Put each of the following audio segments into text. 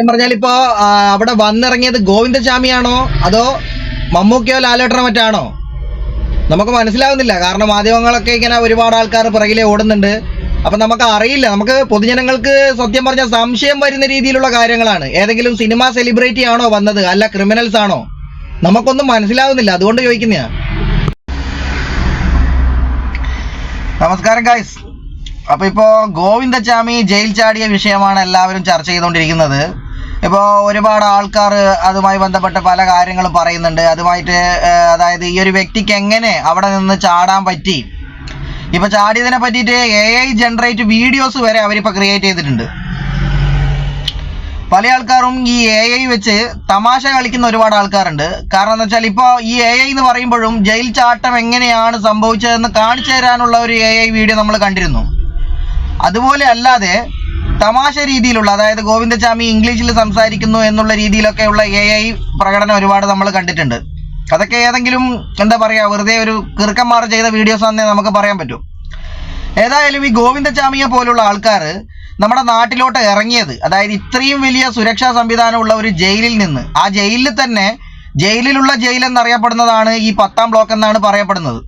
പറഞ്ഞാൽ ഇപ്പോ അവിടെ വന്നിറങ്ങിയത് ഗോവിന്ദചാമിയാണോ അതോ മമ്മൂക്കയോ ലാലേട്ടനോ മറ്റാണോ? നമുക്ക് മനസ്സിലാവുന്നില്ല. കാരണം മാധ്യമങ്ങളൊക്കെ ഇങ്ങനെ ഒരുപാട് ആൾക്കാർ പിറകിലെ ഓടുന്നുണ്ട്. അപ്പൊ നമുക്ക് അറിയില്ല. നമുക്ക് പൊതുജനങ്ങൾക്ക് സത്യം പറഞ്ഞ സംശയം വരുന്ന രീതിയിലുള്ള കാര്യങ്ങളാണ്. ഏതെങ്കിലും സിനിമ സെലിബ്രിറ്റി ആണോ വന്നത്? അല്ല ക്രിമിനൽസ് ആണോ? നമുക്കൊന്നും മനസ്സിലാവുന്നില്ല. അതുകൊണ്ട് ചോദിക്കുന്നയാ. നമസ്കാരം ഗായ്സ് അപ്പൊ ഇപ്പോ ഗോവിന്ദചാമി ജയിൽ ചാടിയ വിഷയമാണ് എല്ലാവരും ചർച്ച ചെയ്തുകൊണ്ടിരിക്കുന്നത്. ഇപ്പോൾ ഒരുപാട് ആൾക്കാർ അതുമായി ബന്ധപ്പെട്ട പല കാര്യങ്ങളും പറയുന്നുണ്ട്. അതുമായിട്ട് അതായത് ഈ ഒരു വ്യക്തിക്ക് എങ്ങനെ അവിടെ നിന്ന് ചാടാൻ പറ്റി? ഇപ്പൊ ചാടിയതിനെ പറ്റിയിട്ട് എ ഐ ജനറേറ്റ് വീഡിയോസ് വരെ അവരിപ്പോൾ ക്രിയേറ്റ് ചെയ്തിട്ടുണ്ട്. പല ആൾക്കാരും ഈ എ ഐ വെച്ച് തമാശ കളിക്കുന്ന ഒരുപാട് ആൾക്കാരുണ്ട്. കാരണം എന്ന് വെച്ചാൽ ഇപ്പോൾ ഈ എ ഐ എന്ന് പറയുമ്പോഴും ജയിൽ ചാട്ടം എങ്ങനെയാണ് സംഭവിച്ചതെന്ന് കാണിച്ചു തരാനുള്ള ഒരു എ ഐ വീഡിയോ നമ്മൾ കണ്ടിരുന്നു. അതുപോലെ അല്ലാതെ തമാശ രീതിയിലുള്ള അതായത് ഗോവിന്ദചാമി ഇംഗ്ലീഷിൽ സംസാരിക്കുന്നു എന്നുള്ള രീതിയിലൊക്കെയുള്ള എ ഐ പ്രകടനം ഒരുപാട് നമ്മൾ കണ്ടിട്ടുണ്ട്. അതൊക്കെ ഏതെങ്കിലും എന്താ പറയുക വെറുതെ ഒരു കിറുക്കന്മാർ ചെയ്ത വീഡിയോസ് ആണെന്നേ നമുക്ക് പറയാൻ പറ്റും. ഏതായാലും ഈ ഗോവിന്ദചാമിയെ പോലുള്ള ആൾക്കാർ നമ്മുടെ നാട്ടിലോട്ട് ഇറങ്ങിയത് അതായത് ഇത്രയും വലിയ സുരക്ഷാ സംവിധാനമുള്ള ഒരു ജയിലിൽ നിന്ന് ആ ജയിലിൽ തന്നെ ജയിലിലുള്ള ജയിൽ എന്നറിയപ്പെടുന്നതാണ് ഈ പത്താം ബ്ലോക്ക് എന്നാണ് പറയപ്പെടുന്നത്.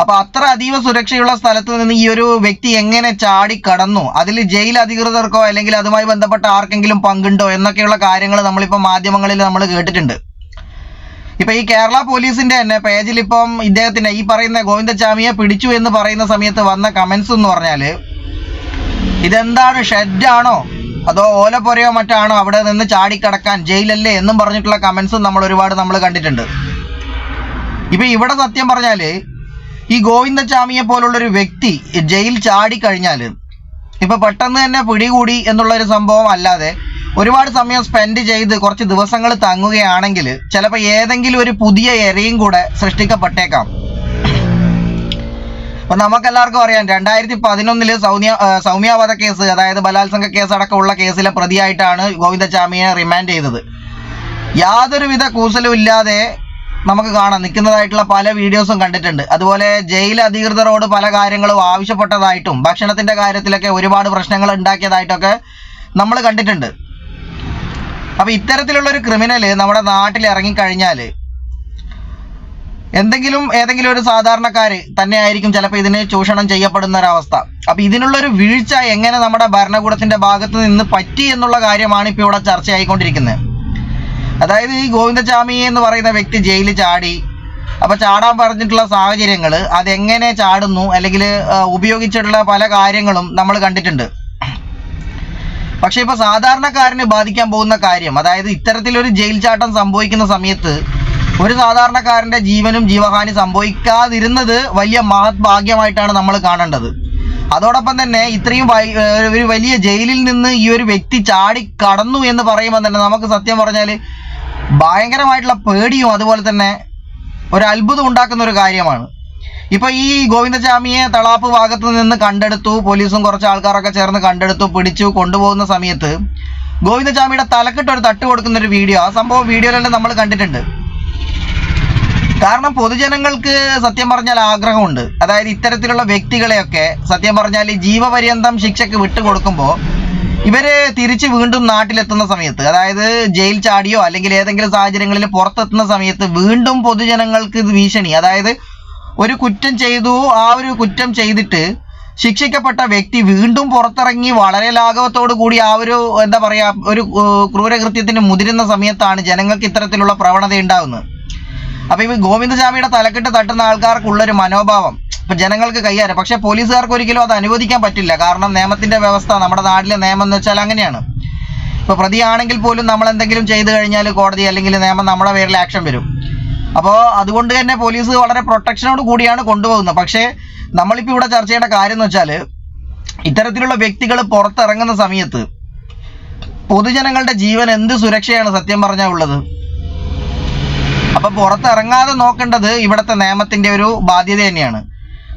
അപ്പൊ അത്ര അതീവ സുരക്ഷയുള്ള സ്ഥലത്ത് നിന്ന് ഈ ഒരു വ്യക്തി എങ്ങനെ ചാടി കടന്നു? അതിൽ ജയിൽ അധികൃതർക്കോ അല്ലെങ്കിൽ അതുമായി ബന്ധപ്പെട്ട ആർക്കെങ്കിലും പങ്കുണ്ടോ എന്നൊക്കെയുള്ള കാര്യങ്ങൾ നമ്മളിപ്പോൾ മാധ്യമങ്ങളിൽ നമ്മൾ കേട്ടിട്ടുണ്ട്. ഇപ്പൊ ഈ കേരള പോലീസിന്റെ തന്നെ പേജിൽ ഇപ്പം ഇദ്ദേഹത്തിന്റെ ഈ പറയുന്ന ഗോവിന്ദചാമിയെ പിടിച്ചു എന്ന് പറയുന്ന സമയത്ത് വന്ന കമന്റ്സ് എന്ന് പറഞ്ഞാൽ ഇതെന്താണ് ഷെഡാണോ അതോ ഓലപ്പൊരയോ മറ്റാണോ അവിടെ നിന്ന് ചാടിക്കടക്കാൻ ജയിലല്ലേ എന്നും പറഞ്ഞിട്ടുള്ള കമന്റ്സും നമ്മൾ ഒരുപാട് നമ്മൾ കണ്ടിട്ടുണ്ട്. ഇപ്പൊ ഇവിടെ സത്യം പറഞ്ഞാൽ ഈ ഗോവിന്ദചാമിയെ പോലുള്ള ഒരു വ്യക്തി ജയിൽ ചാടി കഴിഞ്ഞാൽ ഇപ്പൊ പെട്ടെന്ന് തന്നെ പിടികൂടി എന്നുള്ള ഒരു സംഭവം അല്ലാതെ ഒരുപാട് സമയം സ്പെൻഡ് ചെയ്ത് കുറച്ച് ദിവസങ്ങൾ തങ്ങുകയാണെങ്കിൽ ചിലപ്പോൾ ഏതെങ്കിലും ഒരു പുതിയ എരയും കൂടെ സൃഷ്ടിക്കപ്പെട്ടേക്കാം. അപ്പൊ നമുക്കെല്ലാവർക്കും അറിയാം രണ്ടായിരത്തി പതിനൊന്നിൽ സൗമ്യ ആ, കേസ് അതായത് ബലാത്സംഗ കേസ് അടക്കമുള്ള കേസിലെ പ്രതിയായിട്ടാണ് ഗോവിന്ദചാമിയെ റിമാൻഡ് ചെയ്തത്. യാതൊരുവിധ കൂസലും ഇല്ലാതെ നമുക്ക് കാണാം. നിൽക്കുന്നതായിട്ടുള്ള പല വീഡിയോസും കണ്ടിട്ടുണ്ട്. അതുപോലെ ജയിൽ അധികൃതരോട് പല കാര്യങ്ങളും ആവശ്യപ്പെട്ടതായിട്ടും ഭക്ഷണത്തിന്റെ കാര്യത്തിലൊക്കെ ഒരുപാട് പ്രശ്നങ്ങൾ ഉണ്ടാക്കിയതായിട്ടൊക്കെ നമ്മൾ കണ്ടിട്ടുണ്ട്. അപ്പൊ ഇത്തരത്തിലുള്ള ഒരു ക്രിമിനൽ നമ്മുടെ നാട്ടിൽ ഇറങ്ങിക്കഴിഞ്ഞാൽ എന്തെങ്കിലും ഏതെങ്കിലും ഒരു സാധാരണക്കാര് തന്നെ ആയിരിക്കും ചിലപ്പോൾ ഇതിന് ചൂഷണം ചെയ്യപ്പെടുന്ന ഒരവസ്ഥ അപ്പൊ ഇതിനുള്ള ഒരു വീഴ്ച എങ്ങനെ നമ്മുടെ ഭരണകൂടത്തിന്റെ ഭാഗത്ത് നിന്ന് പറ്റി എന്നുള്ള കാര്യമാണ് ഇപ്പോൾ ഇവിടെ ചർച്ചയായിക്കൊണ്ടിരിക്കുന്നത്. അതായത് ഈ ഗോവിന്ദചാമി എന്ന് പറയുന്ന വ്യക്തി ജയിലിൽ ചാടി. അപ്പൊ ചാടാൻ പറഞ്ഞിട്ടുള്ള സാഹചര്യങ്ങൾ അതെങ്ങനെ ചാടുന്നു അല്ലെങ്കിൽ ഉപയോഗിച്ചിട്ടുള്ള പല കാര്യങ്ങളും നമ്മൾ കണ്ടിട്ടുണ്ട്. പക്ഷെ ഇപ്പൊ സാധാരണക്കാരനെ ബാധിക്കാൻ പോകുന്ന കാര്യം അതായത് ഇത്തരത്തിലൊരു ജയിൽ ചാട്ടം സംഭവിക്കുന്ന സമയത്ത് ഒരു സാധാരണക്കാരന്റെ ജീവനും ജീവഹാനി സംഭവിക്കാതിരുന്നത് വലിയ മഹത് ഭാഗ്യമായിട്ടാണ് നമ്മൾ കാണേണ്ടത്. അതോടൊപ്പം തന്നെ ഇത്രയും ഒരു വലിയ ജയിലിൽ നിന്ന് ഈ ഒരു വ്യക്തി ചാടി കടന്നു എന്ന് പറയുമ്പോൾ തന്നെ നമുക്ക് സത്യം പറഞ്ഞാൽ ഭയങ്കരമായിട്ടുള്ള പേടിയും അതുപോലെ തന്നെ ഒരു അത്ഭുതം ഉണ്ടാക്കുന്ന ഒരു കാര്യമാണ്. ഇപ്പൊ ഈ ഗോവിന്ദസ്വാമിയെ തളാപ്പ് ഭാഗത്ത് നിന്ന് കണ്ടെടുത്തു പോലീസും കുറച്ച് ആൾക്കാരൊക്കെ ചേർന്ന് കണ്ടെടുത്തു പിടിച്ചു കൊണ്ടുപോകുന്ന സമയത്ത് ഗോവിന്ദസ്വാമിയുടെ തലക്കിട്ട് ഒരു തട്ട് കൊടുക്കുന്ന ഒരു വീഡിയോ ആ സംഭവം വീഡിയോയിലെല്ലാം നമ്മൾ കണ്ടിട്ടുണ്ട്. കാരണം പൊതുജനങ്ങൾക്ക് സത്യം പറഞ്ഞാൽ ആഗ്രഹമുണ്ട്. അതായത് ഇത്തരത്തിലുള്ള വ്യക്തികളെയൊക്കെ സത്യം പറഞ്ഞാൽ ജീവപര്യന്തം ശിക്ഷയ്ക്ക് വിട്ടുകൊടുക്കുമ്പോൾ ഇവർ തിരിച്ച് വീണ്ടും നാട്ടിലെത്തുന്ന സമയത്ത് അതായത് ജയിൽ ചാടിയോ അല്ലെങ്കിൽ ഏതെങ്കിലും സാഹചര്യങ്ങളിൽ പുറത്തെത്തുന്ന സമയത്ത് വീണ്ടും പൊതുജനങ്ങൾക്ക് ഇത് ഭീഷണി. അതായത് ഒരു കുറ്റം ചെയ്തു ആ ഒരു കുറ്റം ചെയ്തിട്ട് ശിക്ഷിക്കപ്പെട്ട വ്യക്തി വീണ്ടും പുറത്തിറങ്ങി വളരെ ലാഘവത്തോടു കൂടി ആ ഒരു എന്താ പറയുക ഒരു ക്രൂരകൃത്യത്തിന് മുതിരുന്ന സമയത്താണ് ജനങ്ങൾക്ക് ഇത്തരത്തിലുള്ള പ്രവണത ഉണ്ടാകുന്നത് അപ്പൊ ഈ ഗോവിന്ദജാമിയുടെ തലക്കെട്ട് തട്ടുന്ന ആൾക്കാർക്കുള്ള ഒരു മനോഭാവം. ഇപ്പൊ ജനങ്ങൾക്ക് കൈകാര്യം. പക്ഷെ പോലീസുകാർക്ക് ഒരിക്കലും അത് അനുവദിക്കാൻ പറ്റില്ല. കാരണം നിയമത്തിന്റെ വ്യവസ്ഥ നമ്മുടെ നാട്ടിലെ നിയമം എന്ന് വെച്ചാൽ അങ്ങനെയാണ്. ഇപ്പൊ പ്രതിയാണെങ്കിൽ പോലും നമ്മൾ എന്തെങ്കിലും ചെയ്തു കഴിഞ്ഞാൽ കോടതി അല്ലെങ്കിൽ നിയമം നമ്മുടെ പേരിൽ ആക്ഷൻ വരും. അപ്പോൾ അതുകൊണ്ട് തന്നെ പോലീസ് വളരെ പ്രൊട്ടക്ഷനോട് കൂടിയാണ് കൊണ്ടുപോകുന്നത്. പക്ഷേ നമ്മളിപ്പോൾ ഇവിടെ ചർച്ച ചെയ്യേണ്ട കാര്യം എന്ന് വെച്ചാൽ ഇത്തരത്തിലുള്ള വ്യക്തികൾ പുറത്തിറങ്ങുന്ന സമയത്ത് പൊതുജനങ്ങളുടെ ജീവൻ എന്ത് സുരക്ഷയാണ് സത്യം പറഞ്ഞാൽ ഉള്ളത്? അപ്പൊ പുറത്തിറങ്ങാതെ നോക്കേണ്ടത് ഇവിടുത്തെ നിയമത്തിന്റെ ഒരു ബാധ്യത തന്നെയാണ്.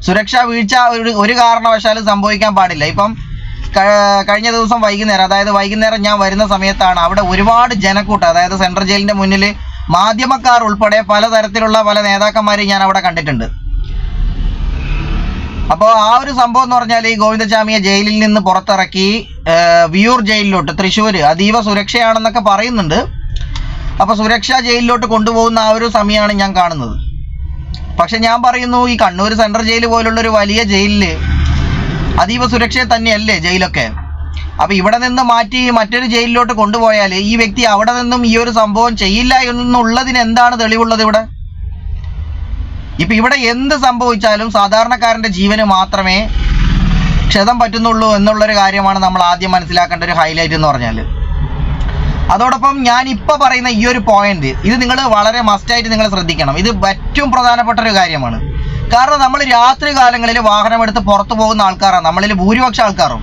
സുരക്ഷാ വീഴ്ച ഒരു ഒരു കാരണവശാലും സംഭവിക്കാൻ പാടില്ല. ഇപ്പം കഴിഞ്ഞ ദിവസം വൈകുന്നേരം അതായത് വൈകുന്നേരം ഞാൻ വരുന്ന സമയത്താണ് അവിടെ ഒരുപാട് ജനക്കൂട്ടം അതായത് സെൻട്രൽ ജയിലിന്റെ മുന്നിൽ മാധ്യമക്കാർ ഉൾപ്പെടെ പലതരത്തിലുള്ള പല നേതാക്കന്മാരെയും ഞാൻ അവിടെ കണ്ടിട്ടുണ്ട്. അപ്പോൾ ആ ഒരു സംഭവം എന്ന് പറഞ്ഞാൽ ഈ ഗോവിന്ദചാമിയെ ജയിലിൽ നിന്ന് പുറത്തിറക്കി വിയൂർ ജയിലിലോട്ട് തൃശ്ശൂർ അതീവ സുരക്ഷയാണെന്നൊക്കെ പറയുന്നുണ്ട്. അപ്പോൾ സുരക്ഷാ ജയിലിലോട്ട് കൊണ്ടുപോകുന്ന ആ ഒരു സമയമാണ് ഞാൻ കാണുന്നത്. പക്ഷെ ഞാൻ പറയുന്നു ഈ കണ്ണൂർ സെൻട്രൽ ജയിൽ പോലുള്ള ഒരു വലിയ ജയിലിൽ അതീവ സുരക്ഷ തന്നെയല്ലേ ജയിലൊക്കെ? അപ്പൊ ഇവിടെ നിന്ന് മാറ്റി മറ്റൊരു ജയിലിലോട്ട് കൊണ്ടുപോയാൽ ഈ വ്യക്തി അവിടെ നിന്നും ഈ ഒരു സംഭവം ചെയ്യില്ല എന്നുള്ളതിന് എന്താണ് തെളിവുള്ളത് ഇവിടെ? ഇപ്പൊ ഇവിടെ എന്ത് സംഭവിച്ചാലും സാധാരണക്കാരന്റെ ജീവന് മാത്രമേ ക്ഷതം പറ്റുന്നുള്ളൂ എന്നുള്ളൊരു കാര്യമാണ് നമ്മൾ ആദ്യം മനസ്സിലാക്കേണ്ട ഒരു ഹൈലൈറ്റ് എന്ന് പറഞ്ഞാൽ അതോടൊപ്പം ഞാൻ ഇപ്പൊ പറയുന്ന ഈ ഒരു പോയിന്റ് ഇത് നിങ്ങൾ വളരെ മസ്റ്റായിട്ട് നിങ്ങൾ ശ്രദ്ധിക്കണം. ഇത് ഏറ്റവും പ്രധാനപ്പെട്ട ഒരു കാര്യമാണ്. കാരണം നമ്മൾ രാത്രി കാലങ്ങളിൽ വാഹനമെടുത്ത് പുറത്തു പോകുന്ന ആൾക്കാരാണ്. നമ്മളിൽ ഭൂരിപക്ഷം ആൾക്കാരും.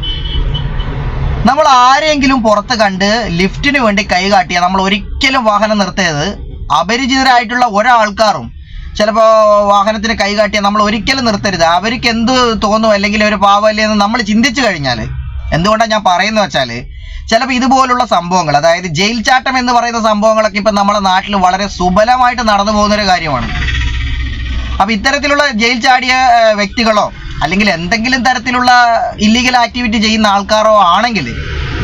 നമ്മൾ ആരെങ്കിലും പുറത്ത് കണ്ട് ലിഫ്റ്റിന് വേണ്ടി കൈ കാട്ടിയാൽ നമ്മൾ ഒരിക്കലും വാഹനം നിർത്തിയത് അപരിചിതരായിട്ടുള്ള ഒരാൾക്കാരും ചിലപ്പോൾ വാഹനത്തിന് കൈ കാട്ടിയാൽ നമ്മൾ ഒരിക്കലും നിർത്തരുത്. അവർക്ക് എന്ത് തോന്നും? അല്ലെങ്കിൽ ഒരു പാവല്ലേ എന്ന് നമ്മൾ ചിന്തിച്ചു കഴിഞ്ഞാൽ എന്തുകൊണ്ടാണ് ഞാൻ പറയുന്നത് വെച്ചാൽ ചിലപ്പോൾ ഇതുപോലുള്ള സംഭവങ്ങൾ അതായത് ജയിൽ ചാട്ടം എന്ന് പറയുന്ന സംഭവങ്ങളൊക്കെ ഇപ്പം നമ്മുടെ നാട്ടിൽ വളരെ സുബലമായിട്ട് നടന്നു പോകുന്നൊരു കാര്യമാണ്. അപ്പം ഇത്തരത്തിലുള്ള ജയിൽ ചാടിയ വ്യക്തികളോ അല്ലെങ്കിൽ എന്തെങ്കിലും തരത്തിലുള്ള ഇല്ലീഗൽ ആക്ടിവിറ്റി ചെയ്യുന്ന ആൾക്കാരോ ആണെങ്കിൽ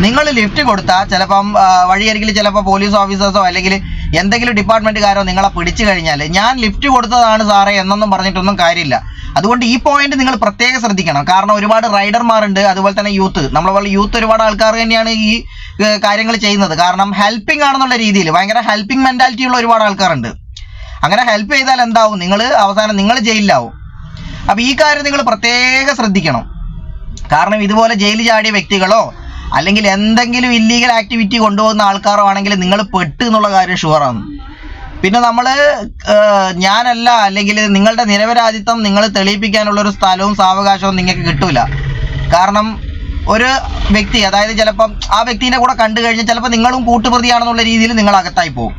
നിങ്ങൾ ലിഫ്റ്റ് കൊടുത്താൽ ചിലപ്പം വഴിയരികിൽ ചിലപ്പോൾ പോലീസ് ഓഫീസേഴ്സോ അല്ലെങ്കിൽ എന്തെങ്കിലും ഡിപ്പാർട്ട്മെന്റുകാരോ നിങ്ങളെ പിടിച്ചു കഴിഞ്ഞാൽ ഞാൻ ലിഫ്റ്റ് കൊടുത്തതാണ് സാറേ എന്നൊന്നും പറഞ്ഞിട്ടൊന്നും കാര്യമില്ല. അതുകൊണ്ട് ഈ പോയിന്റ് നിങ്ങൾ പ്രത്യേകം ശ്രദ്ധിക്കണം. കാരണം ഒരുപാട് റൈഡർമാരുണ്ട് അതുപോലെ തന്നെ യൂത്ത് നമ്മളെ പോലെ യൂത്ത് ഒരുപാട് ആൾക്കാർ തന്നെയാണ് ഈ കാര്യങ്ങൾ ചെയ്യുന്നത്. കാരണം ഹെൽപ്പിംഗ് ആണെന്നുള്ള രീതിയിൽ ഭയങ്കര ഹെൽപ്പിംഗ് മെന്റാലിറ്റി ഉള്ള ഒരുപാട് ആൾക്കാരുണ്ട്. അങ്ങനെ ഹെൽപ്പ് ചെയ്താൽ എന്താവും? നിങ്ങൾ അവസാനം നിങ്ങൾ ജയിലിലാവും. അപ്പോൾ ഈ കാര്യം നിങ്ങൾ പ്രത്യേകം ശ്രദ്ധിക്കണം. കാരണം ഇതുപോലെ ജയിലിൽ ചാടിയ വ്യക്തികളോ അല്ലെങ്കിൽ എന്തെങ്കിലും ഇല്ലീഗൽ ആക്ടിവിറ്റി കൊണ്ടുപോകുന്ന ആൾക്കാരോ ആണെങ്കിൽ നിങ്ങൾ പെട്ട് എന്നുള്ള കാര്യം ഷുവറാണ് പിന്നെ നമ്മൾ ഞാനല്ല അല്ലെങ്കിൽ നിങ്ങളുടെ നിരപരാധിത്വം നിങ്ങൾ തെളിയിപ്പിക്കാനുള്ള ഒരു സ്ഥലവും സാവകാശവും നിങ്ങൾക്ക് കിട്ടൂല. കാരണം ഒരു വ്യക്തി അതായത് ചിലപ്പം ആ വ്യക്തിനെ കൂടെ കണ്ടു കഴിഞ്ഞാൽ ചിലപ്പോൾ നിങ്ങളും കൂട്ടുപ്രതിയാണെന്നുള്ള രീതിയിൽ നിങ്ങൾ അകത്തായി പോകും.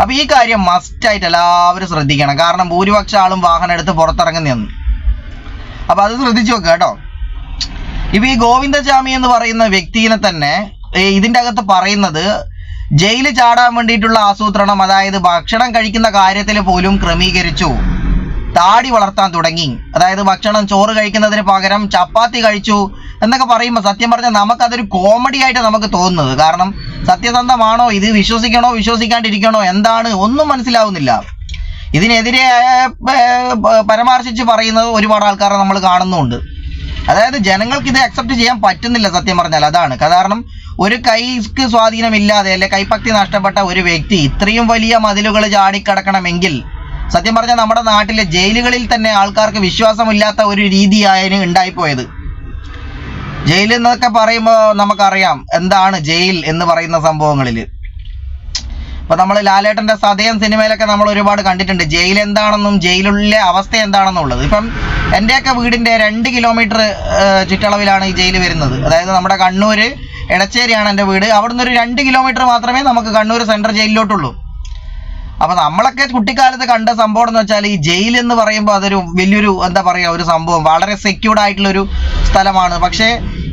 അപ്പൊ ഈ കാര്യം മസ്റ്റായിട്ട് എല്ലാവരും ശ്രദ്ധിക്കണം. കാരണം ഭൂരിപക്ഷം ആളും വാഹനം എടുത്ത് പുറത്തിറങ്ങുന്നതെന്ന് അപ്പൊ അത് ശ്രദ്ധിച്ചു വെക്കുക കേട്ടോ. ഇപ്പൊ ഈ ഗോവിന്ദജാമി എന്ന് പറയുന്ന വ്യക്തിനെ തന്നെ ഇതിന്റെ അകത്ത് പറയുന്നത് ജയിലിൽ ചാടാൻ വേണ്ടിയിട്ടുള്ള ആസൂത്രണം അതായത് ഭക്ഷണം കഴിക്കുന്ന കാര്യത്തിൽ പോലും ക്രമീകരിച്ചു താടി വളർത്താൻ തുടങ്ങി. അതായത് ഭക്ഷണം ചോറ് കഴിക്കുന്നതിന് പകരം ചപ്പാത്തി കഴിച്ചു എന്നൊക്കെ പറയുമ്പോൾ സത്യം പറഞ്ഞാൽ നമുക്കതൊരു കോമഡി ആയിട്ട് നമുക്ക് തോന്നുന്നത്. കാരണം സത്യസന്ധമാണോ ഇത് വിശ്വസിക്കണോ വിശ്വസിക്കാണ്ടിരിക്കണോ എന്താണ് ഒന്നും മനസ്സിലാവുന്നില്ല. ഇതിനെതിരെ പരാമർശിച്ച് പറയുന്നത് ഒരുപാട് ആൾക്കാരെ നമ്മൾ കാണുന്നുണ്ട്. അതായത് ജനങ്ങൾക്ക് ഇത് അക്സെപ്റ്റ് ചെയ്യാൻ പറ്റുന്നില്ല സത്യം പറഞ്ഞാൽ അതാണ്. കാരണം ഒരു കൈക്ക് സ്വാധീനമില്ലാതെ അല്ലെ കൈപ്പക്തി നഷ്ടപ്പെട്ട ഒരു വ്യക്തി ഇത്രയും വലിയ മതിലുകൾ ചാടിക്കടക്കണമെങ്കിൽ സത്യം പറഞ്ഞാൽ നമ്മുടെ നാട്ടിലെ ജയിലുകളിൽ തന്നെ ആൾക്കാർക്ക് വിശ്വാസമില്ലാത്ത ഒരു രീതിയായിരുന്നു ഉണ്ടായിപ്പോയത്. ജയിലെന്നൊക്കെ പറയുമ്പോൾ നമുക്കറിയാം എന്താണ് ജയിൽ എന്ന് പറയുന്ന സംഭവങ്ങളിൽ ഇപ്പൊ നമ്മൾ ലാലേട്ടന്റെ സതയം സിനിമയിലൊക്കെ നമ്മൾ ഒരുപാട് കണ്ടിട്ടുണ്ട്. ജയിൽ എന്താണെന്നും ജയിലിലെ അവസ്ഥ എന്താണെന്നും ഉള്ളത് ഇപ്പം എന്റെയൊക്കെ വീടിന്റെ രണ്ട് കിലോമീറ്റർ ചുറ്റളവിലാണ് ഈ ജയിൽ വരുന്നത്. അതായത് നമ്മുടെ കണ്ണൂര് എടച്ചേരിയാണ് എന്റെ വീട്. അവിടുന്ന് ഒരു രണ്ട് കിലോമീറ്റർ മാത്രമേ നമുക്ക് കണ്ണൂർ സെൻട്രൽ ജയിലിലോട്ടുള്ളൂ. അപ്പൊ നമ്മളൊക്കെ കുട്ടിക്കാലത്ത് കണ്ട സംഭവം എന്ന് വെച്ചാൽ ഈ ജയിൽ എന്ന് പറയുമ്പോൾ അതൊരു വലിയൊരു എന്താ പറയുക ഒരു സംഭവം. വളരെ സെക്യൂർഡ് ആയിട്ടുള്ള ഒരു സ്ഥലമാണ്. പക്ഷേ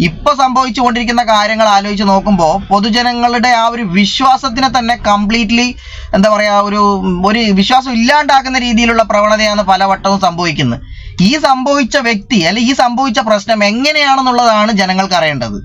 ഇപ്പൊ സംഭവിച്ചു കൊണ്ടിരിക്കുന്ന കാര്യങ്ങൾ ആലോചിച്ച് നോക്കുമ്പോൾ പൊതുജനങ്ങളുടെ ആ ഒരു വിശ്വാസത്തിനെ തന്നെ കംപ്ലീറ്റ്ലി എന്താ പറയാ ഒരു ഒരു വിശ്വാസം ഇല്ലാണ്ടാക്കുന്ന രീതിയിലുള്ള പ്രവണതയാണ് പലവട്ടവും സംഭവിക്കുന്നത്. ഈ സംഭവിച്ച വ്യക്തി അല്ലെ ഈ സംഭവിച്ച പ്രശ്നം എങ്ങനെയാണെന്നുള്ളതാണ് ജനങ്ങൾക്ക് അറിയേണ്ടത്.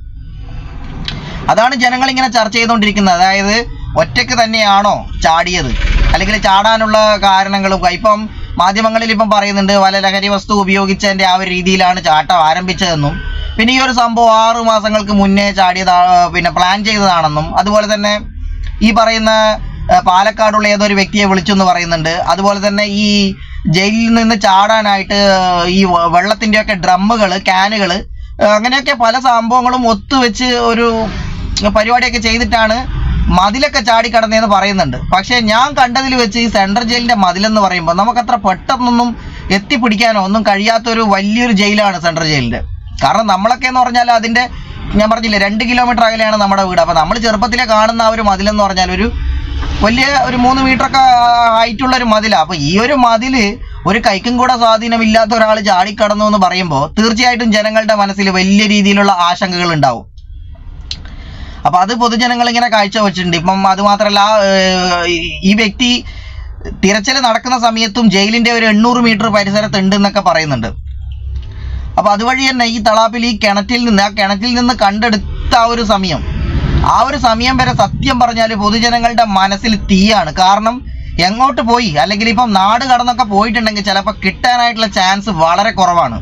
അതാണ് ജനങ്ങൾ ഇങ്ങനെ ചർച്ച ചെയ്തുകൊണ്ടിരിക്കുന്നത്. അതായത് ഒറ്റയ്ക്ക് തന്നെയാണോ ചാടിയത്? അല്ലെങ്കിൽ ചാടാനുള്ള കാരണങ്ങളും ഇപ്പം മാധ്യമങ്ങളിൽ ഇപ്പം പറയുന്നുണ്ട് വല ലഹരി വസ്തു ഉപയോഗിച്ചതിന്റെ ആ ഒരു രീതിയിലാണ് ചാട്ടം ആരംഭിച്ചതെന്നും പിന്നെ ഈ ഒരു സംഭവം ആറു മാസങ്ങൾക്ക് മുന്നേ ചാടിയതാ പിന്നെ പ്ലാൻ ചെയ്തതാണെന്നും അതുപോലെ തന്നെ ഈ പറയുന്ന പാലക്കാടുള്ള ഏതൊരു വ്യക്തിയെ വിളിച്ചു എന്ന് പറയുന്നുണ്ട് അതുപോലെ തന്നെ ഈ ജയിലിൽ നിന്ന് ചാടാനായിട്ട് ഈ വെള്ളത്തിന്റെയൊക്കെ ഡ്രമ്മുകൾ ക്യാനുകൾ അങ്ങനെയൊക്കെ പല സംഭവങ്ങളും ഒത്തുവെച്ച് ഒരു പരിപാടിയൊക്കെ ചെയ്തിട്ടാണ് മതിലൊക്കെ ചാടിക്കടന്നതെന്ന് പറയുന്നുണ്ട്. പക്ഷേ ഞാൻ കണ്ടതിൽ വെച്ച് ഈ സെൻട്രൽ ജയിലിന്റെ മതിലെന്ന് പറയുമ്പോൾ നമുക്കത്ര പെട്ടെന്നൊന്നും എത്തിപ്പിടിക്കാനോ ഒന്നും കഴിയാത്തൊരു വലിയൊരു ജയിലാണ് സെൻട്രൽ ജയിലിന്റെ കാരണം നമ്മളൊക്കെ എന്ന് പറഞ്ഞാൽ അതിന്റെ ഞാൻ പറഞ്ഞില്ലേ രണ്ട് കിലോമീറ്റർ അകലെയാണ് നമ്മുടെ വീട്. അപ്പൊ നമ്മൾ ചെറുപ്പത്തിലെ കാണുന്ന ആ ഒരു മതിലെന്ന് പറഞ്ഞാൽ ഒരു വലിയ ഒരു മൂന്ന് ഹൈറ്റ് ഉള്ള ഒരു മതിലാണ് അപ്പൊ ഈ ഒരു മതിൽ ഒരു കൈക്കും കൂടെ സ്വാധീനമില്ലാത്ത ഒരാൾ ചാടിക്കടന്നു എന്ന് പറയുമ്പോൾ തീർച്ചയായിട്ടും ജനങ്ങളുടെ മനസ്സിൽ വലിയ രീതിയിലുള്ള ആശങ്കകൾ ഉണ്ടാവും. അപ്പൊ അത് പൊതുജനങ്ങൾ ഇങ്ങനെ കാഴ്ചവെച്ചിട്ടുണ്ട്. ഇപ്പം അത് മാത്രല്ല ഈ- ഈ വ്യക്തി തിരച്ചിൽ നടക്കുന്ന സമയത്തും ജയിലിന്റെ ഒരു എണ്ണൂറ് മീറ്റർ പരിസരത്ത് ഉണ്ട് എന്നൊക്കെ പറയുന്നുണ്ട്. അപ്പൊ അതുവഴി തന്നെ ഈ തളാപ്പിൽ ഈ കിണറ്റിൽ നിന്ന് ആ കിണറ്റിൽ നിന്ന് കണ്ടെടുത്ത ആ ഒരു സമയം ആ ഒരു സമയം വരെ സത്യം പറഞ്ഞാൽ പൊതുജനങ്ങളുടെ മനസ്സിൽ തീയാണ്. കാരണം എങ്ങോട്ട് പോയി? അല്ലെങ്കിൽ ഇപ്പം നാട് കടന്നൊക്കെ പോയിട്ടുണ്ടെങ്കിൽ ചിലപ്പോൾ കിട്ടാനായിട്ടുള്ള ചാൻസ് വളരെ കുറവാണ്.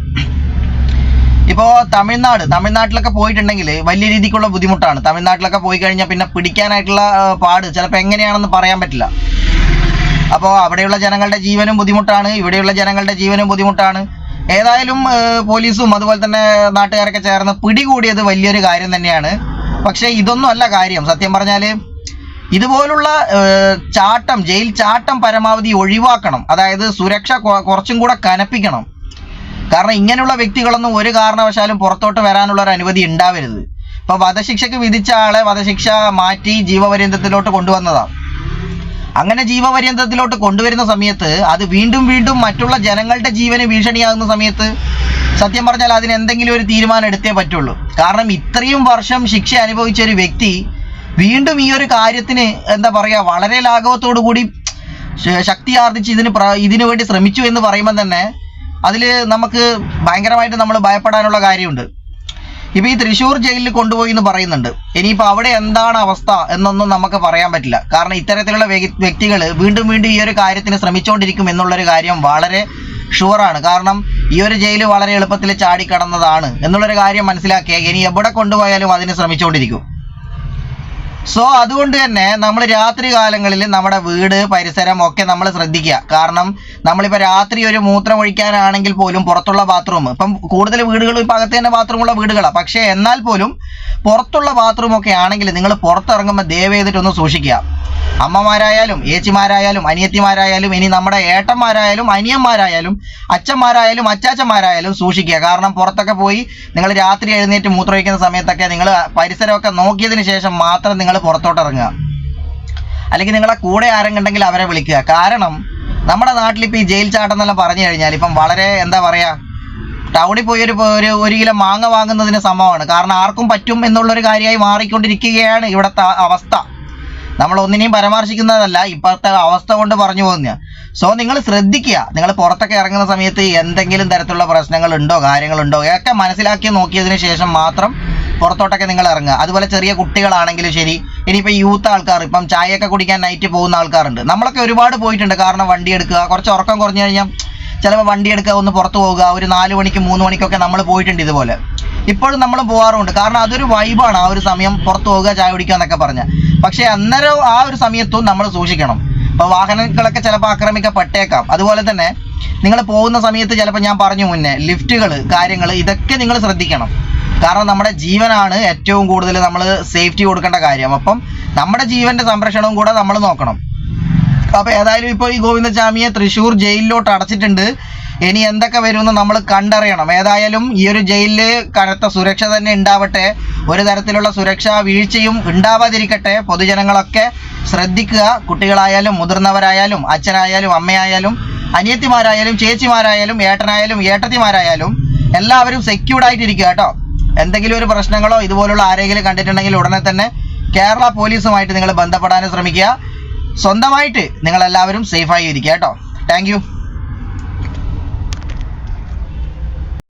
ഇപ്പോൾ തമിഴ്നാട് തമിഴ്നാട്ടിലൊക്കെ പോയിട്ടുണ്ടെങ്കിൽ വലിയ രീതിക്കുള്ള ബുദ്ധിമുട്ടാണ്. തമിഴ്നാട്ടിലൊക്കെ പോയി കഴിഞ്ഞാൽ പിന്നെ പിടിക്കാനായിട്ടുള്ള പാട്. ചിലപ്പോൾ എങ്ങനെയാണെന്ന് പറയാൻ പറ്റില്ല. അപ്പോൾ അവിടെയുള്ള ജനങ്ങളുടെ ജീവനും ബുദ്ധിമുട്ടാണ് ഇവിടെയുള്ള ജനങ്ങളുടെ ജീവനും ബുദ്ധിമുട്ടാണ്. ഏതായാലും പോലീസും അതുപോലെ തന്നെ നാട്ടുകാരൊക്കെ ചേർന്ന് പിടികൂടിയത് വലിയൊരു കാര്യം തന്നെയാണ്. പക്ഷേ ഇതൊന്നും അല്ല കാര്യം. സത്യം പറഞ്ഞാൽ ഇതുപോലുള്ള ചാട്ടം ജയിൽ ചാട്ടം പരമാവധി ഒഴിവാക്കണം. അതായത് സുരക്ഷ കുറച്ചും കൂടെ കനപ്പിക്കണം. കാരണം ഇങ്ങനെയുള്ള വ്യക്തികളൊന്നും ഒരു കാരണവശാലും പുറത്തോട്ട് വരാനുള്ള ഒരു അനുമതി ഉണ്ടാവരുത്. ഇപ്പൊ വധശിക്ഷക്ക് വിധിച്ച ആളെ വധശിക്ഷ മാറ്റി ജീവപര്യന്തത്തിലോട്ട് കൊണ്ടുവന്നതാണ് അങ്ങനെ ജീവപര്യന്തത്തിലോട്ട് കൊണ്ടുവരുന്ന സമയത്ത് അത് വീണ്ടും വീണ്ടും മറ്റുള്ള ജനങ്ങളുടെ ജീവന് ഭീഷണിയാകുന്ന സമയത്ത് സത്യം പറഞ്ഞാൽ അതിന് എന്തെങ്കിലും ഒരു തീരുമാനം എടുത്തേ പറ്റുള്ളൂ. കാരണം ഇത്രയും വർഷം ശിക്ഷ അനുഭവിച്ച ഒരു വ്യക്തി വീണ്ടും ഈ ഒരു കാര്യത്തിന് എന്താ പറയുക വളരെ ലാഘവത്തോടു കൂടി ശക്തി ആർജിച്ച് ഇതിന് ഇതിനു വേണ്ടി ശ്രമിച്ചു എന്ന് പറയുമ്പോൾ തന്നെ അതിൽ നമുക്ക് ഭയങ്കരമായിട്ട് നമ്മൾ ഭയപ്പെടാനുള്ള കാര്യമുണ്ട്. ഇപ്പം ഈ തൃശ്ശൂർ ജയിലിൽ കൊണ്ടുപോയി എന്ന് പറയുന്നുണ്ട്. ഇനിയിപ്പോൾ അവിടെ എന്താണ് അവസ്ഥ എന്നൊന്നും നമുക്ക് പറയാൻ പറ്റില്ല. കാരണം ഇത്തരത്തിലുള്ള വ്യക്തികൾ വീണ്ടും വീണ്ടും ഈ ഒരു കാര്യത്തിന് ശ്രമിച്ചുകൊണ്ടിരിക്കും എന്നുള്ളൊരു കാര്യം വളരെ ഷുവറാണ്. കാരണം ഈ ഒരു ജയിൽ വളരെ എളുപ്പത്തിൽ ചാടിക്കടന്നതാണ് എന്നുള്ളൊരു കാര്യം മനസ്സിലാക്കിയ ഇനി എവിടെ കൊണ്ടുപോയാലും അതിന് ശ്രമിച്ചുകൊണ്ടിരിക്കും സോ അതുകൊണ്ട് തന്നെ നമ്മൾ രാത്രി കാലങ്ങളിൽ നമ്മുടെ വീട് പരിസരം ഒക്കെ നമ്മൾ ശ്രദ്ധിക്കുക. കാരണം നമ്മളിപ്പോൾ രാത്രി ഒരു മൂത്രം ഒഴിക്കാനാണെങ്കിൽ പോലും പുറത്തുള്ള ബാത്റൂം ഇപ്പം കൂടുതൽ വീടുകളും ഇപ്പം അകത്ത് തന്നെ ബാത്റൂമുള്ള വീടുകളാണ് പക്ഷേ എന്നാൽ പോലും പുറത്തുള്ള ബാത്റൂം ഒക്കെ ആണെങ്കിൽ നിങ്ങൾ പുറത്തിറങ്ങുമ്പോൾ ദയവ് ചെയ്തിട്ടൊന്ന് സൂക്ഷിക്കുക. അമ്മമാരായാലും ഏച്ചിമാരായാലും അനിയത്തിമാരായാലും ഇനി നമ്മുടെ ഏട്ടന്മാരായാലും അനിയന്മാരായാലും അച്ഛന്മാരായാലും അച്ചാച്ചന്മാരായാലും സൂക്ഷിക്കുക. കാരണം പുറത്തൊക്കെ പോയി നിങ്ങൾ രാത്രി എഴുന്നേറ്റ് മൂത്രമൊഴിക്കുന്ന സമയത്തൊക്കെ നിങ്ങൾ പരിസരമൊക്കെ നോക്കിയതിന് ശേഷം മാത്രം നിങ്ങൾ പുറത്തോട്ട് ഇറങ്ങുക അല്ലെങ്കിൽ നിങ്ങളെ കൂടെ ആരെങ്കിലും അവരെ വിളിക്കുക. കാരണം നമ്മുടെ നാട്ടിൽ ഇപ്പോൾ ഈ ജയിൽ ചാട്ടം എന്നെല്ലാം പറഞ്ഞു കഴിഞ്ഞാൽ ഇപ്പം വളരെ എന്താ പറയുക ടൗണിൽ പോയി ഒരു ഒരു ഒരു കിലോ മാങ്ങ വാങ്ങുന്നതിന് സമമാണ്. കാരണം ആർക്കും പറ്റും എന്നുള്ളൊരു കാര്യമായി മാറിക്കൊണ്ടിരിക്കുകയാണ് ഇവിടുത്തെ അവസ്ഥ. നമ്മൾ ഒന്നിനെയും പരാമർശിക്കുന്നതല്ല ഇപ്പോഴത്തെ അവസ്ഥ കൊണ്ട് പറഞ്ഞു പോകുന്ന സോ നിങ്ങൾ ശ്രദ്ധിക്കുക. നിങ്ങൾ പുറത്തൊക്കെ ഇറങ്ങുന്ന സമയത്ത് എന്തെങ്കിലും തരത്തിലുള്ള പ്രശ്നങ്ങളുണ്ടോ കാര്യങ്ങളുണ്ടോ ഒക്കെ മനസ്സിലാക്കി നോക്കിയതിന് ശേഷം മാത്രം പുറത്തോട്ടൊക്കെ നിങ്ങൾ ഇറങ്ങുക അതുപോലെ ചെറിയ കുട്ടികളാണെങ്കിലും ശരി ഇനിയിപ്പോൾ യൂത്ത് ആൾക്കാർ ഇപ്പം ചായയൊക്കെ കുടിക്കാൻ നൈറ്റ് പോകുന്ന ആൾക്കാരുണ്ട്. നമ്മളൊക്കെ ഒരുപാട് പോയിട്ടുണ്ട്. കാരണം വണ്ടി എടുക്കുക. കുറച്ച് ഉറക്കം കുറഞ്ഞു കഴിഞ്ഞാൽ ചിലപ്പോൾ വണ്ടി എടുക്കുക ഒന്ന് പുറത്തു പോകുക. ഒരു നാല് മണിക്ക് മൂന്ന് മണിക്കൊക്കെ നമ്മൾ പോയിട്ടുണ്ട് ഇതുപോലെ. ഇപ്പോഴും നമ്മൾ പോകാറുണ്ട് കാരണം അതൊരു വൈബാണ് ആ ഒരു സമയം പുറത്തു പോകുക ചായ കുടിക്കുക എന്നൊക്കെ പറഞ്ഞ. പക്ഷേ അന്നേരം ആ ഒരു സമയത്തും നമ്മൾ സൂക്ഷിക്കണം. അപ്പോൾ വാഹനങ്ങളൊക്കെ ചിലപ്പോൾ ആക്രമിക്കപ്പെട്ടേക്കാം. അതുപോലെ തന്നെ നിങ്ങൾ പോകുന്ന സമയത്ത് ചിലപ്പോൾ ഞാൻ പറഞ്ഞു മുന്നേ ലിഫ്റ്റുകൾ കാര്യങ്ങൾ ഇതൊക്കെ നിങ്ങൾ ശ്രദ്ധിക്കണം. കാരണം നമ്മുടെ ജീവനാണ് ഏറ്റവും കൂടുതൽ നമ്മൾ സേഫ്റ്റി കൊടുക്കേണ്ട കാര്യം. അപ്പം നമ്മുടെ ജീവന്റെ സംരക്ഷണവും കൂടെ നമ്മൾ നോക്കണം. അപ്പൊ ഏതായാലും ഇപ്പോൾ ഈ ഗോവിന്ദസ്വാമിയെ തൃശ്ശൂർ ജയിലിലോട്ട് അടച്ചിട്ടുണ്ട്. ഇനി എന്തൊക്കെ വരുമെന്ന് നമ്മൾ കണ്ടറിയണം. ഏതായാലും ഈ ഒരു ജയിലിൽ കനത്ത സുരക്ഷ തന്നെ ഉണ്ടാവട്ടെ. ഒരു തരത്തിലുള്ള സുരക്ഷാ വീഴ്ചയും ഉണ്ടാവാതിരിക്കട്ടെ. പൊതുജനങ്ങളൊക്കെ ശ്രദ്ധിക്കുക. കുട്ടികളായാലും മുതിർന്നവരായാലും അച്ഛനായാലും അമ്മയായാലും അനിയത്തിമാരായാലും ചേച്ചിമാരായാലും ഏട്ടനായാലും ഏട്ടത്തിമാരായാലും എല്ലാവരും സെക്യൂർഡ് ആയിട്ടിരിക്കുക കേട്ടോ. എന്തെങ്കിലും ഒരു പ്രശ്നങ്ങളോ ഇതുപോലുള്ള ആരെങ്കിലും കണ്ടിട്ടുണ്ടെങ്കിൽ ഉടനെ തന്നെ കേരള പോലീസുമായിട്ട് നിങ്ങൾ ബന്ധപ്പെടാനും ശ്രമിക്കുക. സ്വന്തമായിട്ട് നിങ്ങളെല്ലാവരും സേഫായി ഇരിക്കുക കേട്ടോ. താങ്ക്